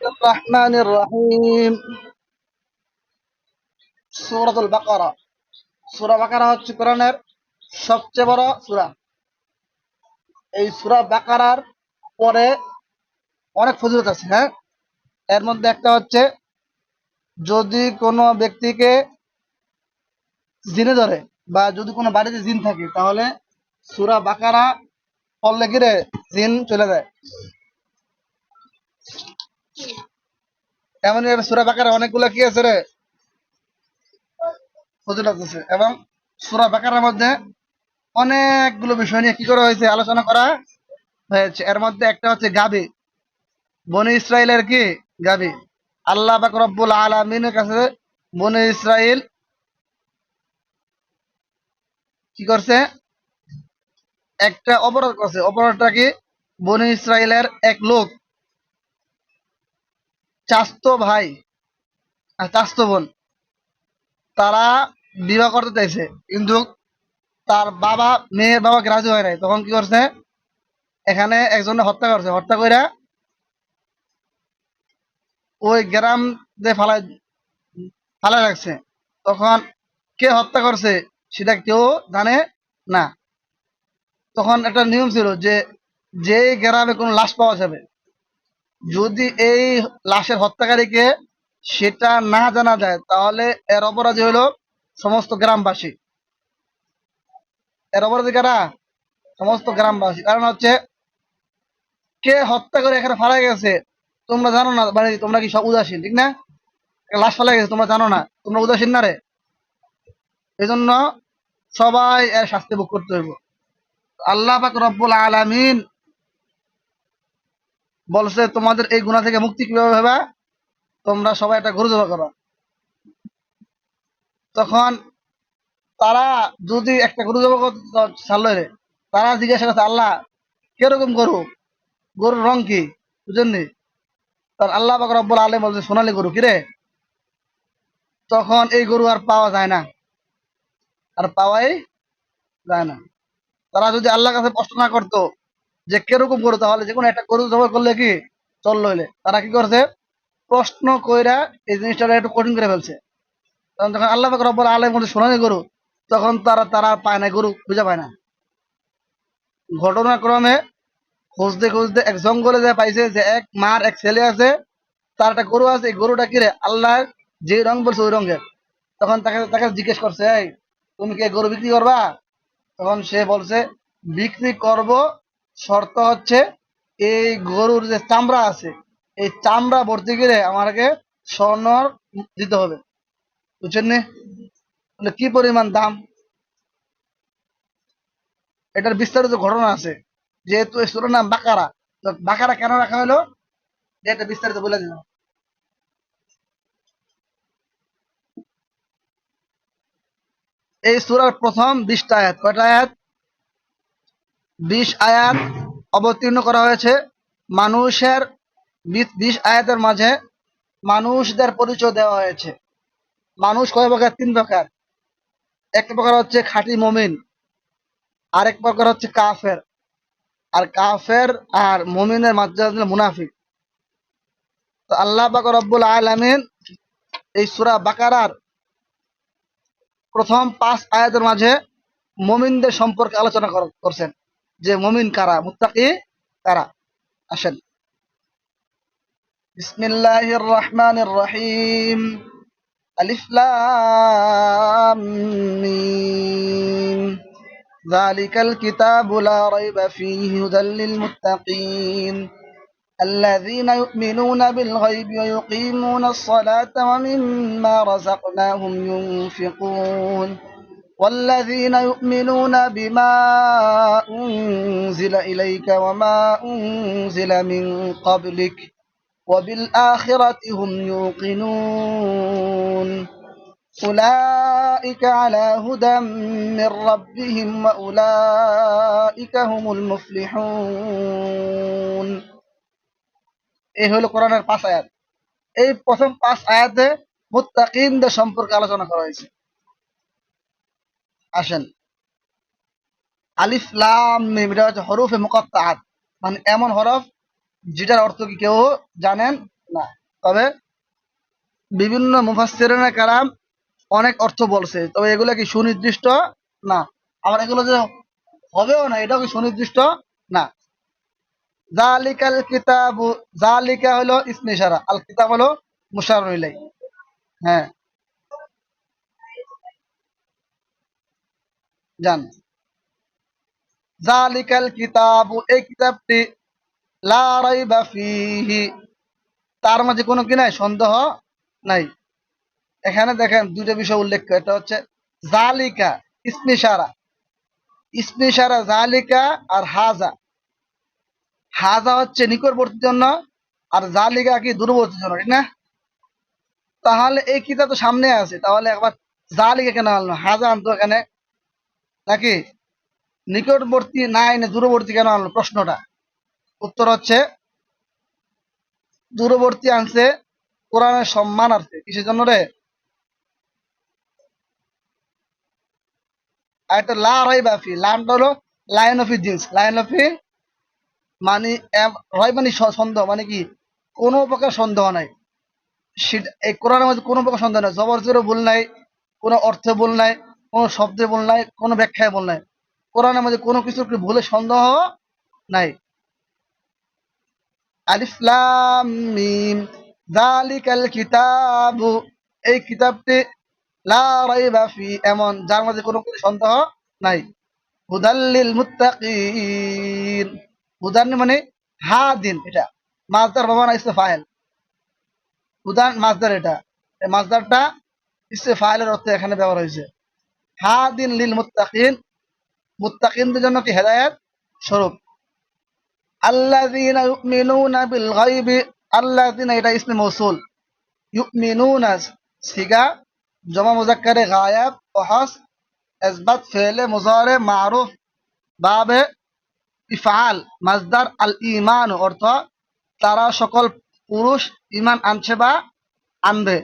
الرحمن الرحيم সূরাতুল বাকারা সূরা বাকারা হচ্ছে কোরআনের সবচেয়ে বড় সূরা এই সূরা বাকারার পরে অনেক ফজিলত আছে হ্যাঁ এর মধ্যে একটা হচ্ছে যদি কোনো ব্যক্তিকে জিনে ধরে বা যদি কোনো বাড়িতে জিন থাকে তাহলে সূরা বাকারা পড়লে গিরে জিন চলে যায় এমন সূরা বাকারা অনেকগুলো কি আছে রে? আছে। এবং সূরা বাকারার মধ্যে অনেকগুলো বিষয় নিয়ে কি করা হয়েছে, আলোচনা করা হয়েছে। এর মধ্যে একটা হচ্ছে গাবি। বনি ইসরায়েলের কি? গাবি। আল্লাহ রব্বুল আলামিনের কাছে বনি ইসরায়েল কি করছে? একটা অপরাধ করছে। অপরাধটা কি? বনি ইসরায়েলের এক লোক চাস্তো ভাই, আর চাস্তো বোন। তারা বিবাহ করতে চাইছে, কিন্তু তার বাবা, মেয়ের বাবাকে রাজি হয় নাই। তখন কি করছে? এখানে একজনে হত্যা করছে। হত্যা কইরা ওই গ্রাম যে ফালাই ফালাই রাখছে। তখন কে হত্যা করছে সেটা কেউ জানে না। তখন একটা নিয়ম ছিল যে যে গ্রামে কোনো লাশ পাওয়া যাবে যদি এই লাশের হত্যাকারীকে সেটা না জানা যায়, তাহলে এর অপরাধী হলো সমস্ত গ্রামবাসী। এর অপরাধী কারা? সমস্ত গ্রামবাসী। কারণ হচ্ছে, কে হত্যা করে এখানে ফালাই গেছে, তোমরা জানো না মানে তোমরা কি সব উদাসীন, ঠিক না? লাশ ফালাই গেছে, তোমরা জানো না, তোমরা উদাসীন না রে? এই জন্য সবাই এর শাস্তি ভোগ করতে হইব। আল্লাহ পাক রব্বুল আলামিন বলছে, তোমাদের এই গুণা থেকে মুক্তি কীভাবে হবে? তোমরা সবাই একটা গরু জমা করো। তখন তারা যদি একটা গরু করতে ছাড়লো রে তারা জিজ্ঞাসা করছে, আল্লাহ, কীরকম গরু? গরুর রং কি? বুঝেননি? তখন আল্লাহ পাক রব্বুল আলামিন বলছে, সোনালী গরু, কিরে? তখন এই গরু আর পাওয়া যায় না। আর পাওয়াই যায় না। তারা যদি আল্লাহর কাছে প্রশ্ন না করতো যে কীরকম গরু তাহলে? যে কোনো একটা গরু জবাই করলে কি চলল হইলে তারা কি করছে? প্রশ্ন কইরা এই জিনিসটা একটু কঠিন করে ফেলছে। তখন যখন আল্লাহ রব্বুল আলামিন বলছে সোনালী গরু। তখন তারা তারা পায় না, গরু খুঁজে পায় না। ঘটনাক্রমে খুঁজতে খুঁজতে এক জঙ্গলে যে পাইছে যে এক মার এক ছেলে আছে, তার একটা গরু আছে, এই গরুটা কিরে আল্লাহ যে রং বলছে, ওই রঙের। তখন তাকে তাকে জিজ্ঞেস করছে তুমি কি গরু বিক্রি করবা? তখন সে বলছে, বিক্রি করব শর্ত হচ্ছে এই গরুর যে চামড়া আছে, এই চামড়া ভর্তি করে আমাকে স্বর্ণ দিতে হবে। বুঝছেন নি? কি পরিমাণ দাম? এটার বিস্তারিত ঘটনা আছে। যেহেতু সুরের নাম বাকারা, তো বাকারা কেন রাখা হলো? এটা বিস্তারিত বলে দিল এই সুরার প্রথম বিশটা আয়াত, কয়টা আয়াত? বিশ আয়াত অবতীর্ণ করা হয়েছে। মানুষের বিশ- আয়াতের মাঝে মানুষদের পরিচয় দেওয়া হয়েছে। মানুষ কয় প্রকার? তিন প্রকার। এক প্রকার হচ্ছে খাঁটি মমিন, আরেক প্রকার হচ্ছে কাফের। আর কাফের আর মমিনের মাঝে মুনাফিক। তো আল্লাহ পাক রব্বুল আলামিন এই সূরা বাকারার প্রথম পাঁচ আয়াতের মাঝে মমিনদের সম্পর্কে আলোচনা করছেন। যে মমিন কারা মুত্তাকি কারা আসেন বিসমিল্লাহির রহমানির রহিম আলিফ লাম মিম ذلك الكتاب لا ريب فيه هدى للمتقين. الذين يؤمنون بالغيب ويقيمون الصلاة ومما رزقناهم ينفقون. والذين يؤمنون بما أنزل إليك وما أنزل من قبلك وبالآخرة هم يوقنون أولئك على هدى من ربهم وأولئك هم المفلحون এই হলো কোরআনের পাঁচ আয়াত এই প্রথম পাঁচ আয়াতে মুত্তাকিনদের সম্পর্কে আলোচনা করা হয়েছে আসেন। আলিফ, লাম, মিম, এটা হচ্ছে হরফে মুকাত্তাআত। মানে এমন হরফ যেটার অর্থ কি কেউ জানেন না। তবে বিভিন্ন মুফাসসিরিনে কারাম অনেক অর্থ বলছে। তবে এগুলো কি সুনির্দিষ্ট? না। আবার এগুলো যে হবেও না, এটাও কি সুনির্দিষ্ট? না। জালিকাল কিতাবু জালিকা হলো ইসমে ইশারা, আল কিতাব হলো মুশার ইলাই হ্যাঁ। জান। জালিকাল কিতাবু, এই কিতাবটি লা রাইবা ফিহি। তার মাঝে কোনো কি নাই? সন্দেহ নাই। এখানে দেখেন দুটো বিষয় উল্লেখ করে। এটা হচ্ছে জালিকা, ইসমি সারা ইসমি সারা জালিকা আর হাজা। হাজা হচ্ছে নিকটবর্তীর জন্য আর জালিকা কি দূরবর্তীর জন্য, ঠিক না? তাহলে এই কিতাব তো সামনে আছে। তাহলে একবার জালিকা কেন হাজা আনতো এখানে নাকি নিকটবর্তী, না এনে দূরবর্তী কেন আনলো? প্রশ্নটা। উত্তর হচ্ছে, দূরবর্তী আনছে কোরআনের সম্মান আছে কিসের জন্য রে? একটা লা রয় বাফি লামটা হলো line of jeans. Line of মানে রয় মানে সন্দেহ মানে কি? কোনো প্রকার সন্দেহ নাই। এই কোরআনের মধ্যে কোনো প্রকার সন্দেহ নাই। জবর জোরে ভুল নাই, কোনো অর্থে ভুল নাই। কোনো শব্দে বল নাই, কোনো ব্যাখ্যায় বল নাই। কোরআনের মধ্যে কোনো কিছুর কি ভুলে সন্দেহ নাই? আলিফ লাম মিম কিতাবু, এই কিতাবটি লা রাইবা এমন যার মধ্যে কোনো সন্দেহ নাই। হুদাল্লিল মুত্তাকিন হুদান মানে হাদিন এটা মাছদার বাবা না ইসে ফাইল। হুদান মাছদার এটা। ইসে ফাইলের অর্থে এখানে ব্যবহার হয়েছে। হাদিন লিল মুত্তাকিন। মুত্তাকিনদের জন্য কি হেদায়েত স্বরূপ? আল্লাযীনা ইউমিনুনা বিল গায়বি, আল্লাযীনা, এটা ইসমে মৌসুল। ইউমিনুনা সিগা, জমা মুজাক্কারে গায়াব ওহাস ইসবাত ফেলে মুজারে মারুফ, বাবে ইফআল মাজদার আল ঈমান অর্থ তারা সকল পুরুষ ইমান আনছে বা আনবে।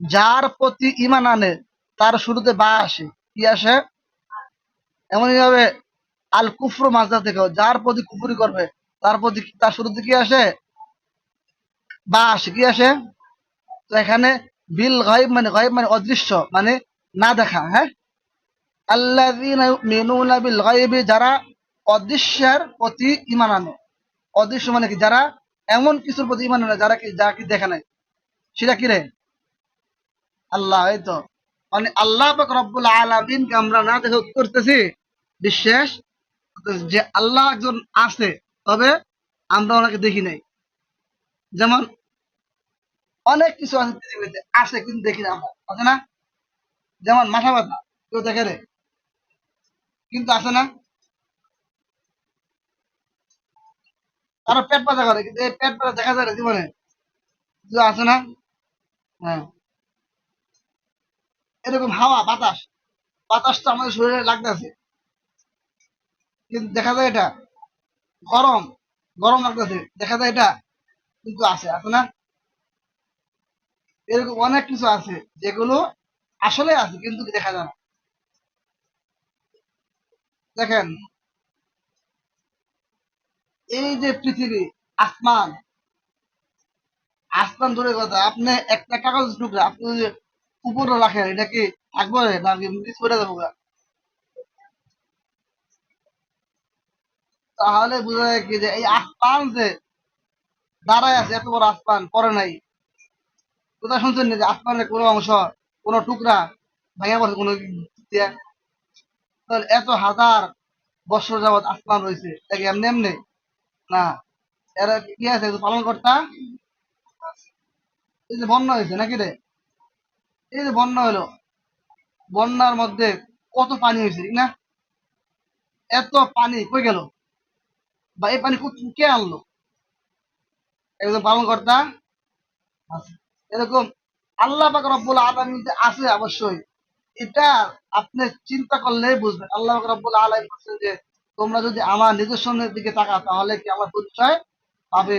যার প্রতি ঈমান আনে, তার শুরুতে বা আসে, কি আসে? এমনই ভাবে আল কুফর মাজদা থেকে যার প্রতি কুফরি করবে, তার প্রতি তার শুরুতে কি আসে? বা আসে, কি আসে? তো এখানে বিল গাইব মানে গাইব মানে অদৃশ্য মানে না দেখা হ্যাঁ? আল্লাযীনা ইউমিনুনা বিল যারা অদৃশ্যের প্রতি ঈমান আনে। অদৃশ্য মানে কি? যারা এমন কিছুর প্রতি ঈমান আনে, যারা কি, যা কি দেখে নাই। সেটা কি রে? আল্লাহ, এই তো। মানে আল্লাহ পাক রব্বুল আলামিনকে আমরা না দেখে করতেছি বিশ্বাস যে আল্লাহ একজন আছে, তবে আমরা ওনাকে দেখি নাই। যেমন অনেক কিছু আছে পৃথিবীতে, আছে কিন্তু দেখি না আমরা, আছে না? যেমন মাথা ব্যথা, কেউ দেখে রে কিন্তু আছে না? কারও পেট ব্যথা করে, কিন্তু এই পেট ব্যথা দেখা যায় জীবনে। আছে না? হ্যাঁ। এরকম হাওয়া, বাতাস। বাতাসটা আমাদের শরীরে লাগতেছে। কিন্তু দেখা যায় এটা গরম গরম লাগতেছে। দেখা যায় এটা কিন্তু আছে আছে না? এরকম অনেক কিছু আছে, যেগুলো আসলে আছে, কিন্তু দেখা যায় না। দেখেন, এই যে পৃথিবী, আসমান। আসমান দূরে কথা, আপনি একটা কাগজ টুকরা, আপনি যদি উপরে রাখেন এটা কি থাকবে নাকি মিস করে যাব তাহলে বোঝা যায় কি যে এই আসমান যে দাঁড়ায় আছে, এত বড় আসমান, পরে নাই। কোথায় শুনছেন না যে আসমানের কোনো অংশ, কোনো টুকরা ভেঙে পড়ছে কোনো তাহলে এত হাজার বছর যাবৎ আসমান রয়েছে, এটা কি এমনি এমনি? না। এরা কি আছে পালন কর্তা বন্যা হয়েছে নাকি রে? এই যে বন্যা হলো, বন্যার মধ্যে কত পানি হয়েছে ঠিক না? এত পানি কই গেল? বা এই পানি কে আনলো? একজন পালন কর্তা এরকম আল্লাহ পাক রব্বুল আছে অবশ্যই। এটা আপনি চিন্তা করলেই বুঝবেন। আল্লাহ পাক আলামিন বলছেন যে, তোমরা যদি আমার নিদর্শনের দিকে তাকা তাহলে কি আমার পরিচয় পাবে?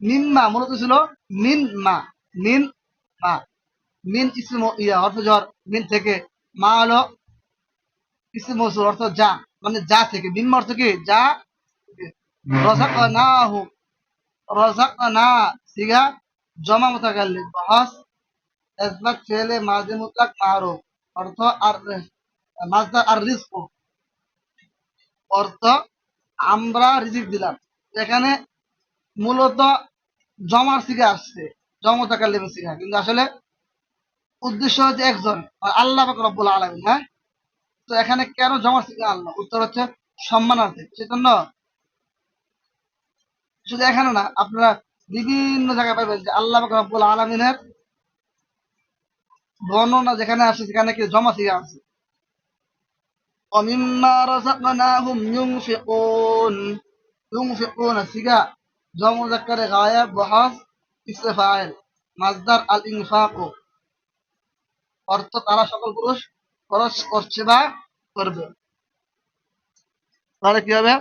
মিনমা মূলত ছিল মিন মা মিন মা, মিন ইসম ইয়া অর্থ জ্বর মিন থেকে মা হলো ইসম অর্থ যা মানে যা থেকে। মিন অর্থ কি? যা রজাক না হোক রজাক না সিগা জমা মোতাকাল্লি বহস এসবাক ফেলে, মাঝে মুতলাক মারো, অর্থ আর মাজদার আর রিস্ক অর্থ আমরা রিজিক দিলাম। এখানে মূলত জমার সিগা আসছে জমতা কাল্লিমের সিগা কিন্তু আসলে উদ্দেশ্য হচ্ছে একজন আল্লাহ রব্বুল আলামিন হ্যাঁ? তো এখানে কেন জমার সিগা আল্লাহ উত্তর হচ্ছে সম্মানার্থে। সেজন্য শুধু এখানে না, আপনারা বিভিন্ন জায়গায় পাবেন যে আল্লাহ রব্বুল আলামিনের বর্ণনা যেখানে আসে, সেখানে কি জমা সিগা আছে? ومما رزقناهم ينفقون ينفقون সিগা জম মুজাক্কার গায়েব বহাস ইসে ফাইল মাজদার আল ইনফাক অর্থ তারা সকল পুরুষ খরচ করছে বা করবে তাহলে কি হবে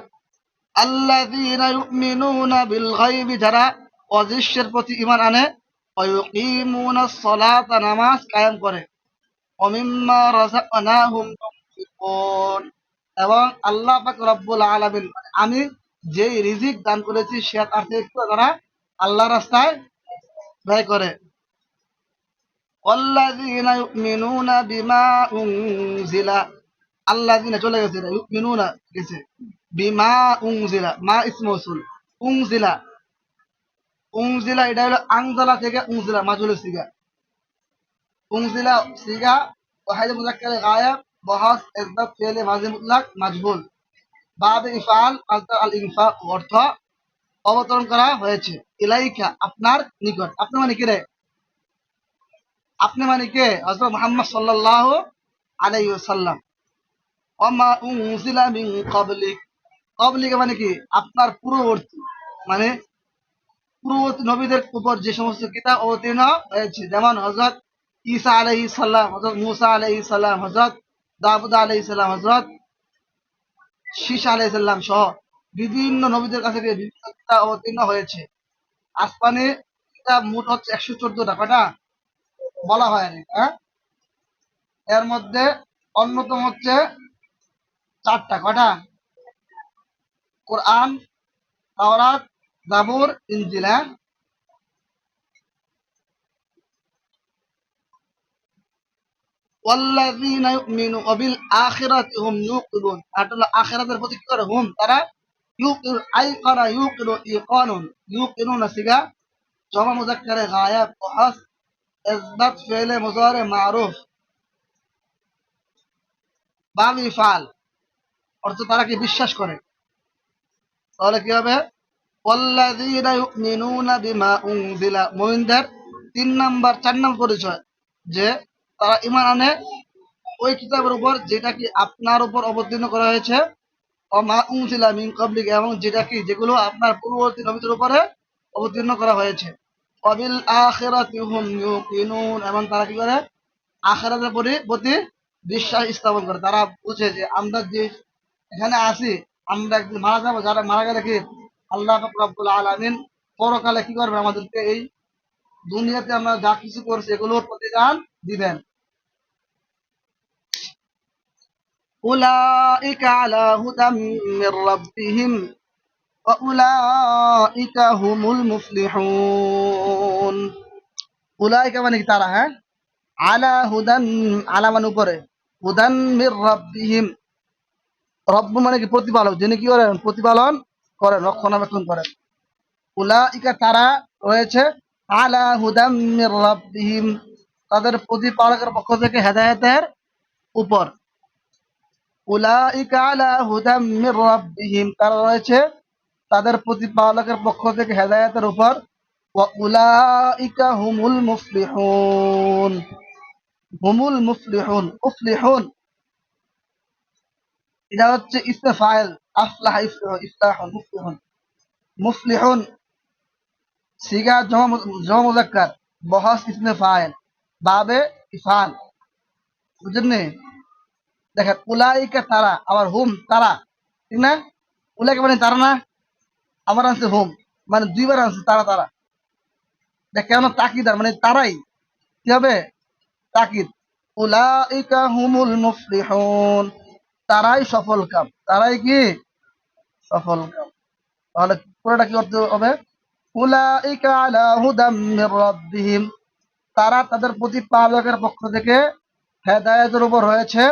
আল্লাযীনা ইউমিনুনা বিল গায়বি যারা অদৃশ্যের প্রতি ঈমান আনে ওয়া ইউকিমুনাস সালাতা নামাজ কায়েম করে ওয়া মিম্মা রাযাকনাহুম ইউনফিকুন এবং আল্লাহ পাক রব্বুল আলামিন আমি যেই রিজিক দান করেছি সে তার থেকে একটু তারা আল্লাহ রাস্তায় ব্যয় করে والذين يؤمنون بما أنزل الذين চলে গেছে এটা ইউমিনুনা গেছে বিমা উনজিলা মা ইসমু উসুল উনজিলা উনজিলা এটা হলো আনজালা থেকে উনজিলা মাজুল সিগা উনজিলা সিগা ওয়াহিদ মুজাক্কার গায়েব বহাস ইসবাত ফি'ল মাজি মুতলাক মাজবুল। বাদ ইফাল আলতা আল ইনফা অর্থ অবতরণ করা হয়েছে। ইলাইকা, আপনার নিকট। আপনি মানে কি রে? আপনি মানে কে? হযরত মুহাম্মদ সাল্লাল্লাহু আলাইহি ওয়াসাল্লাম। ওমা উনজিলা মিন ক্বাবলিক। ক্বাবলিক মানে কি? আপনার পূর্ববর্তী। মানে পূর্ববর্তী নবীদের উপর যে সমস্ত কিতাব অবতীর্ণ হয়েছে। যেমন হযরত ঈসা আলাইহিস সালাম, হযরত মুসা আলাইহিস সালাম, হযরত দাউদ আলাইহিস সালাম, হযরত শীষ আলাইহিস সালাম সহ বিভিন্ন নবীদের কাছে থেকে বিভিন্ন কিতাব অবতীর্ণ হয়েছে। আসমানে কিতাব মোট হচ্ছে একশো চোদ্দটা কটা বলা হয় আর হ্যাঁ? এর মধ্যে অন্যতম হচ্ছে চারটা কটা কোরআন, তাওরাত, জাবুর, ইনজিল হ্যাঁ? তারা কি বিশ্বাস করে? তাহলে কি হবে? তিন নাম্বার চার নাম্বার পরিচয় যে তারা ঈমান আনে ওই কিতাবের উপর যেটা কি আপনার উপর অবতীর্ণ করা হয়েছে। মিন ক্বাবলিক এবং যেটা কি যেগুলো আপনার পূর্ববর্তী নবীদের উপরে অবতীর্ণ করা হয়েছে। ওয়াবিল আখিরাতি হুম ইউকিনুন এবং তারা কি করে? আখিরাতের প্রতি বিশ্বাস স্থাপন করে। তারা বুঝে যে আমরা যে এখানে আসি, আমরা একদিন মারা যাব। যারা মারা গেলে কি? আল্লাহ রব্বুল আলামিন পরকালে কি করবে আমাদেরকে এই দুনিয়াতে আমরা যা কিছু করছি এগুলোর প্রতিদান দিবেন أولئك على هدى من ربهم وأولئك هم المفلحون أولئك মানে কি তারা হ্যাঁ আলা হুদান আলা মানে উপরে হুদান মির রাব্বিহিম রব্ব মানে কি প্রতিপালক যিনি কি করেন প্রতিপালন করেন রক্ষণাবেক্ষণ করেন উলাইকা তারা রয়েছে আলা হুদাম রাব্বিহিম, তাদের প্রতিপালকের পক্ষ থেকে হেদায়েতের উপর। উলাইকা আলা হুদাম রাব্বিহিম, তারা রয়েছে তাদের প্রতিপালকের পক্ষ থেকে হেদায়েতের উপর। উলাইকা হুমুল মুফলিহুন হুমুল মুফলিহুন মুফলিহুন এটা হচ্ছে ইসমে ফাইল আফলাহ ইফলাহুন, মুফলিহুন। মুফলিহুন সিগা জমা মুজাক্কার বহাস ইসমে ফাইল বাবে ইফাল বুঝলেন? দেখেন উলাইকা তারা আবার হুম তারা ঠিক না উলাইকা মানে তারা না আবার আনছে হুম মানে দুইবার আনছে তারা তারা দেখ কেন তাকিদার মানে তারাই কি হবে তাকিদ উলাইকা হুমুল মুফলিহুন তারাই সফল কাম তারাই কি সফল কাম তাহলে পুরোটা কি অর্থ হবে তারা তাদের প্রতি প্রতিপালকের পক্ষ থেকে হেদায়েতের উপর রয়েছে।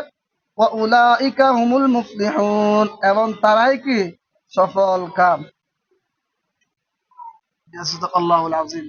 হুমুল এবং তারাই কি? সফল কাম। আল্লাহুল আযীম।